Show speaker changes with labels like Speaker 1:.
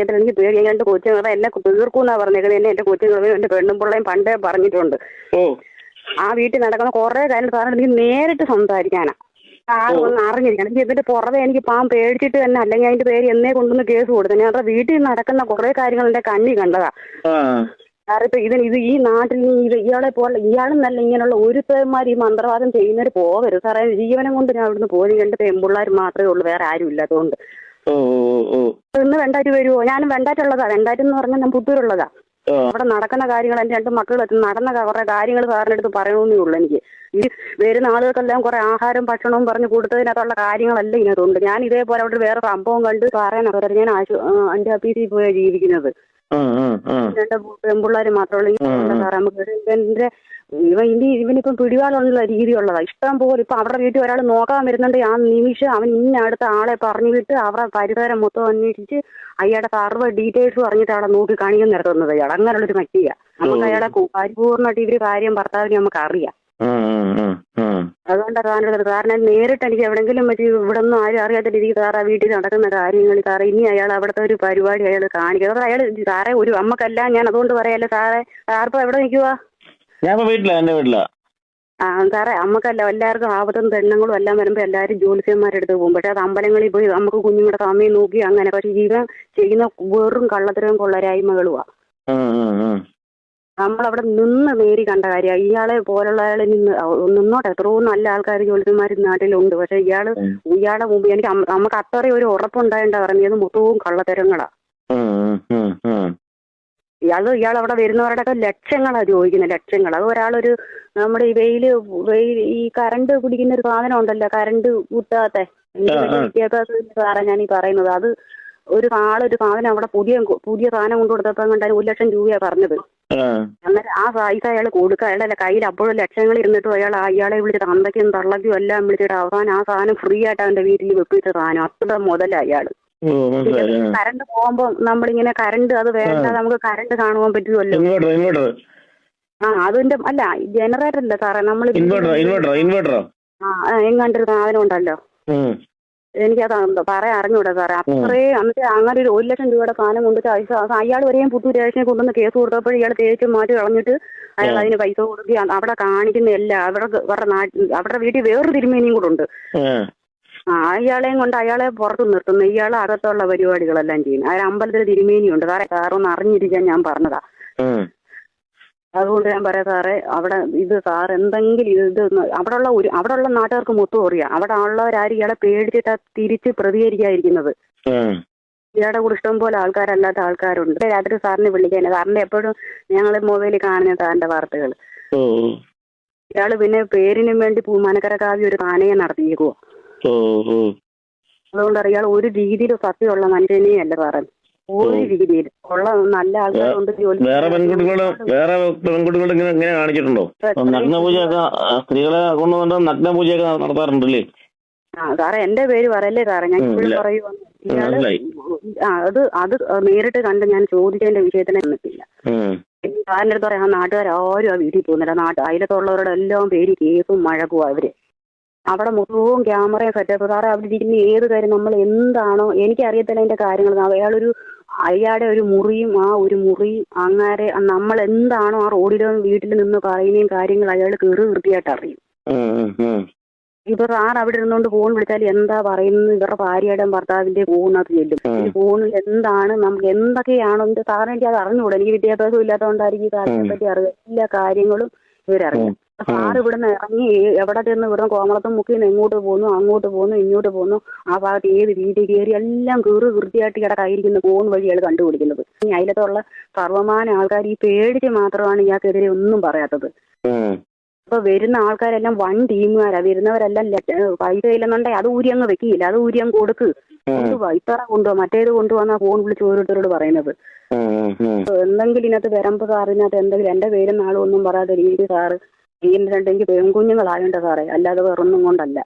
Speaker 1: വിഷയത്തിൽ എനിക്ക് പേടി രണ്ട് കൊച്ചുങ്ങളെ എന്നെ തീർക്കൂന്നാ പറഞ്ഞേക്കുന്നത് എന്നെ എന്റെ കൊച്ചുങ്ങളും എന്റെ പെണ്ണും പിള്ളയും പണ്ടേ പറഞ്ഞിട്ടുണ്ട്. ആ വീട്ടിൽ നടക്കുന്ന കുറെ കാര്യം സാറിന് എനിക്ക് നേരിട്ട് സംസാരിക്കാനാ. ഒന്ന് അറിഞ്ഞിരിക്കണം. എനിക്ക് ഇതിന്റെ പുറമെ എനിക്ക് പാം പേടിച്ചിട്ട് തന്നെ അല്ലെങ്കിൽ അതിന്റെ പേര് എന്നേ കൊണ്ടുവന്ന് കേസ് കൊടുത്തു. അവരുടെ വീട്ടിൽ നടക്കുന്ന കുറെ കാര്യങ്ങൾ എന്റെ കണ്ണി കണ്ടതാ. സാറിപ്പോ ഇതിന് ഇത് ഈ നാട്ടിൽ ഇത് ഇയാളെ പോലെ ഇയാളെന്നല്ല ഇങ്ങനെയുള്ള ഒരു പേന്മാർ ഈ മന്ത്രവാദം ചെയ്യുന്നവർ പോകരുത് സാറേ ജീവനം കൊണ്ട് ഞാൻ അവിടുന്ന് പോയി രണ്ട് പെൺപിള്ളേർ മാത്രമേ ഉള്ളൂ വേറെ ആരും ഇല്ലാത്തതുകൊണ്ട്. ഇന്ന് വെണ്ടാറ്റ് വരുമോ ഞാനും വെണ്ടാറ്റുള്ളതാ. വെണ്ടാറ്റ് എന്ന് പറഞ്ഞാൽ ഞാൻ പുത്തൂരുള്ളതാ. അവിടെ നടക്കുന്ന കാര്യങ്ങൾ എന്റെ രണ്ട് മക്കൾ നടന്ന കുറെ കാര്യങ്ങൾ സാറിന്റെ അടുത്ത് പറയണമെന്നേ ഉള്ളൂ എനിക്ക്. ഈ വരുന്ന ആളുകൾക്കെല്ലാം കുറെ ആഹാരം ഭക്ഷണവും പറഞ്ഞ് കൊടുത്തതിനകത്തുള്ള കാര്യങ്ങളല്ല ഇതിനകത്തുണ്ട്. ഞാൻ ഇതേപോലെ അവിടെ വേറെ സംഭവം കണ്ട് സാറേ ഞാൻ ആശു എന്റെ ഓഫീസിൽ പോയാണ് ജീവിക്കുന്നത്. രണ്ട് പെൺപിള്ളേർ മാത്രമേ ഈ സാറേ നമുക്ക് ഇവന്റെ ഇവ ഇനി ഇവനിപ്പം പിടിവാളുള്ള രീതിയുള്ളതാ. ഇഷ്ടം പോലെ ഇപ്പൊ അവരുടെ വീട്ടിൽ ഒരാൾ നോക്കാൻ വരുന്നുണ്ട് ആ നിമിഷം അവൻ ഇന്ന അടുത്ത ആളെ പറഞ്ഞു വിട്ട് അവരെ പരിസരം മൊത്തം അന്വേഷിച്ച് അയാളുടെ സർവ ഡീറ്റെയിൽസ് പറഞ്ഞിട്ട് അവിടെ നോക്കി കാണിക്കാൻ നിർത്തുന്നത് അയാൾ അങ്ങനെയുള്ളൊരു മറ്റിയാ നമുക്ക് അയാളെ പരിപൂർണമായിട്ട് പരിപൂർണമായിട്ട് ഇവർ കാര്യം ഭർത്താവിന് നമുക്ക് അറിയാം. അതുകൊണ്ടാണ് സാറിന്റെ കാരണം നേരിട്ട് എനിക്ക് എവിടെങ്കിലും മറ്റേ ഇവിടെ ഒന്നും ആരും അറിയാത്ത രീതിക്ക് സാറാ വീട്ടിൽ നടക്കുന്ന കാര്യങ്ങൾ സാറേ ഇനി അയാൾ അവിടുത്തെ ഒരു പരിപാടി അയാൾ കാണിക്കുക അയാൾ സാറേ ഒരു അമ്മക്കല്ല. ഞാൻ അതുകൊണ്ട് പറയല്ലേ സാറേ? സാറിപ്പോ എവിടെ നിൽക്കുവാ?
Speaker 2: ഞാൻ വീട്ടിലാ എന്റെ വീട്ടിലാ.
Speaker 1: ആ സാറേ അമ്മക്കല്ല. എല്ലാവർക്കും ആപത്തും പെണ്ണുങ്ങളും എല്ലാം വരുമ്പോൾ എല്ലാവരും ജ്യോത്സ്യന്മാരുടെ അടുത്ത് പോകും. പക്ഷെ അത് അമ്പലങ്ങളിൽ പോയി നമുക്ക് കുഞ്ഞുങ്ങളുടെ സമയം നോക്കി അങ്ങനെ. പക്ഷെ ജീവൻ ചെയ്യുന്ന വെറും കള്ളത്തരവും
Speaker 2: ആ.
Speaker 1: നമ്മളവിടെ നിന്ന് നേരി കണ്ട കാര്യം. ഇയാളെ പോലുള്ള ആളെ നിന്ന് നിന്നോട്ടെ. എത്രയോ നല്ല ആൾക്കാർ ജോലിമാർ നാട്ടിലുണ്ട്. പക്ഷെ
Speaker 2: ഇയാൾ
Speaker 1: ഇയാളെ മുമ്പ് എനിക്ക് നമുക്ക് അത്രയും ഒരു ഉറപ്പുണ്ടായിട്ടാ പറഞ്ഞത്. മൊത്തവും കള്ളത്തരങ്ങളാ.
Speaker 2: ഇയാൾ
Speaker 1: ഇയാൾ ഇയാൾ അവിടെ വരുന്നവരുടെയൊക്കെ ലക്ഷങ്ങളാ ചോദിക്കുന്നത് ലക്ഷങ്ങൾ അത് ഒരാളൊരു നമ്മുടെ ഈ വെയിൽ വെയിൽ ഈ കറണ്ട് കുടിക്കുന്ന ഒരു സാധനം ഉണ്ടല്ലോ കറണ്ട് കുത്താത്ത. വിദ്യാഭ്യാസം ഞാൻ ഈ പറയുന്നത്. അത് ഒരു ആളൊരു സാധനം അവിടെ പുതിയ പുതിയ സാധനം കൊണ്ടു കൊടുത്തപ്പോ കണ്ടാൽ ഒരു ലക്ഷം രൂപയാ പറഞ്ഞത്. അന്നേരം ആ പൈസ അയാൾ കൊടുക്കുക അയാളുടെ കയ്യിൽ അപ്പോഴും ലക്ഷങ്ങൾ ഇരുന്നിട്ടും അയാൾ അയാളെ വിളിച്ചിട്ട് അന്തയ്ക്കും തള്ളയ്ക്കും എല്ലാം വിളിച്ചിട്ട് അവസാനം ആ സാധനം ഫ്രീ ആയിട്ട് അവന്റെ വീട്ടിൽ വെപ്പിച്ച സാധനം. അത്ര മുതല
Speaker 2: അയാൾ.
Speaker 1: കറണ്ട് പോകുമ്പോ നമ്മളിങ്ങനെ കറണ്ട് അത് വേണ്ട നമുക്ക് കറണ്ട് കാണുവാൻ പറ്റുമല്ലോ
Speaker 2: ഇൻവെർട്ടർ ഇൻവെർട്ടർ.
Speaker 1: ആ അതിന്റെ അല്ല ജനറേറ്റർ അല്ല സാറേ നമ്മൾ
Speaker 2: ഇൻവെർട്ടർ ഇൻവെർട്ടർ ഇൻവെർട്ടറോ?
Speaker 1: ആ എങ്ങാണ്ടൊരു സാധനം ഉണ്ടല്ലോ. എനിക്കത് പറയാൻ അറിഞ്ഞൂടാ സാറേ. അത്രയും എന്നിട്ട് അങ്ങനെ ഒരു ഒരു ലക്ഷം രൂപയുടെ സാധനം കൊണ്ടിട്ട് പൈസ അയാൾ വരെയും പുത്തൂർ സ്റ്റേഷനിൽ കൊണ്ടുവന്ന് കേസ് കൊടുത്തപ്പോൾ ഇയാൾ തേച്ച് മാറ്റി കളഞ്ഞിട്ട് അയാൾ അതിന് പൈസ കൊടുക്കുകയാണ് അവിടെ കാണിക്കുന്ന എല്ലാം അവിടെ അവരുടെ നാട്ടിൽ അവരുടെ വീട്ടിൽ വേറൊരു തിരുമേനിയും കൂടെ ഉണ്ട്.
Speaker 2: ആ
Speaker 1: അയാളെയും കൊണ്ട് അയാളെ പുറത്ത് നിർത്തുന്നു ഇയാൾ അകത്തുള്ള പരിപാടികളെല്ലാം ചെയ്യുന്നു. അയാൾ അമ്പലത്തിൽ തിരുമേനിയുണ്ട്. സാറേ സാറൊന്ന് അറിഞ്ഞിരിക്കാൻ ഞാൻ പറഞ്ഞതാ. അതുകൊണ്ട് ഞാൻ പറയാം സാറേ അവിടെ ഇത് സാർ എന്തെങ്കിലും ഇത് അവിടെ അവിടെയുള്ള ഒരു അവിടെയുള്ള നാട്ടുകാർക്ക് മൊത്തം അറിയാം. അവിടെ ഉള്ളവരാരും ഇയാളെ പേടിച്ചിട്ടാ തിരിച്ച് പ്രതികരിക്കാതിരിക്കുന്നത്. ഇയാളുടെ കൂടെ ഇഷ്ടം പോലെ ആൾക്കാരല്ലാത്ത ആൾക്കാരുണ്ട്. രാത്രി സാറിനെ വിളിക്കാൻ സാറിന്റെ എപ്പോഴും ഞങ്ങൾ മൊബൈലിൽ കാണുന്ന സാറിന്റെ വാർത്തകൾ ഇയാൾ പിന്നെ പേരിനും വേണ്ടി പൂമാനക്കര കാവ്യ ഒരു താനയെ നടത്തിയേക്കുവോ. അതുകൊണ്ട് ഇയാൾ ഒരു രീതിയിൽ സത്യമുള്ള മനുഷ്യനെയല്ല സാറേ. ഒരു രീതിയിൽ ഉള്ള നല്ല ആൾക്കാരുണ്ട് ജോലി
Speaker 2: വേറെ പെൺകുട്ടികൾ വേറെ പെൺകുട്ടികൾ ഇങ്ങനെ ഇങ്ങനെ കാണിച്ചിട്ടുണ്ടോ? നഗ്നപൂജയൊക്കെ സ്ത്രീകളെ കൊണ്ടുവന്നിട്ട് നഗ്ന പൂജയൊക്കെ നടത്താറുണ്ടല്ലേ?
Speaker 1: ആ സാറേ എന്റെ പേര് പറയല്ലേ സാറേ? ഞാൻ ഇപ്പോഴും. പറയുവാ അത് അത് നേരിട്ട് കണ്ട് ഞാൻ ചോദിച്ചതിന്റെ വിഷയത്തിന് നിന്നിട്ടില്ല സാറിന്റെ അടുത്ത് പറയാം ആ നാട്ടുകാർ ആരും ആ വീട്ടിൽ പോകുന്നില്ല. നാട്ട് അതിലത്തുള്ളവരുടെ എല്ലാം പേര് കേസും മഴക്കും അവർ. അവിടെ മുഴുവൻ ക്യാമറയും സെറ്റപ്പ് സാറേ അവിടെ ഇരിക്കുന്ന ഏത് കാര്യം നമ്മൾ എന്താണോ എനിക്കറിയത്തില്ല അതിന്റെ കാര്യങ്ങൾ അയാളൊരു അയാളുടെ ഒരു മുറിയും ആ ഒരു മുറിയും അങ്ങാരെ നമ്മൾ എന്താണോ ആ റോഡിലും വീട്ടിൽ നിന്ന് പറയുന്നതും കാര്യങ്ങൾ അയാൾ കയറി വൃത്തിയായിട്ട് അറിയും. ഇവർ ആർ അവിടെ ഇരുന്നുകൊണ്ട് ഫോൺ വിളിച്ചാൽ എന്താ പറയുന്നത് ഇവരുടെ ഭാര്യയുടെ ഭർത്താവിന്റെ ഫോണിനകത്ത് ചെല്ലും. ഈ ഫോണിൽ എന്താണ് നമുക്ക് എന്തൊക്കെയാണോ എന്റെ സാറിന് എനിക്ക് അത് അറിഞ്ഞുകൂടാ? എനിക്ക് വിദ്യാഭ്യാസം ഇല്ലാത്തതുകൊണ്ടായിരിക്കും ഈ കാര്യത്തെ പറ്റി അറിയാം. എല്ലാ കാര്യങ്ങളും ഇവരറിയാം. സാർ ഇവിടുന്ന് ഇറങ്ങി എവിടെ ചെന്ന് ഇവിടുന്ന് കോമളത്തും മുക്കിൽ നിന്ന് എങ്ങോട്ട് പോകുന്നു അങ്ങോട്ട് പോകുന്നു ഇങ്ങോട്ട് പോകുന്നു ആ ഭാഗത്ത് ഏത് വീട്ടിൽ കയറി എല്ലാം കീറി വൃത്തിയായിട്ട് കിടക്കായിരിക്കുന്ന പോൺ വഴി അയാൾ കണ്ടുപിടിക്കുന്നത്. ഇനി അതിലത്തുള്ള സർവമാന ആൾക്കാർ ഈ പേടിച്ച് മാത്രമാണ് ഇയാൾക്കെതിരെ ഒന്നും പറയാത്തത്.
Speaker 2: അപ്പൊ
Speaker 1: ഇപ്പൊ വരുന്ന ആൾക്കാരെല്ലാം വൺ ടീമുകാരാ. വരുന്നവരെല്ലാം പൈസ ഇല്ലെന്നുണ്ടെങ്കിൽ അത് ഊരി അങ്ങ് വെക്കില്ല അത് ഊരി അങ്ങ് കൊടുക്ക്. കൊണ്ടുപോവാ ഇത്ര കൊണ്ടുപോവാ മറ്റേത് കൊണ്ടുവന്നാ ഫോൺ വിളിച്ച് ഓരോരുത്തരോട് പറയുന്നത്. എന്തെങ്കിലും ഇതിനകത്ത് വരമ്പ് സാറിനകത്ത് എന്തെങ്കിലും എന്റെ പേരും നാളും ഒന്നും പറയാതെ രീതിയിൽ സാറ് ചെയ്യുന്നുണ്ടെങ്കിൽ പെൺകുഞ്ഞുങ്ങളായോണ്ട് സാറേ അല്ലാതെ വേറൊന്നും കൊണ്ടല്ല.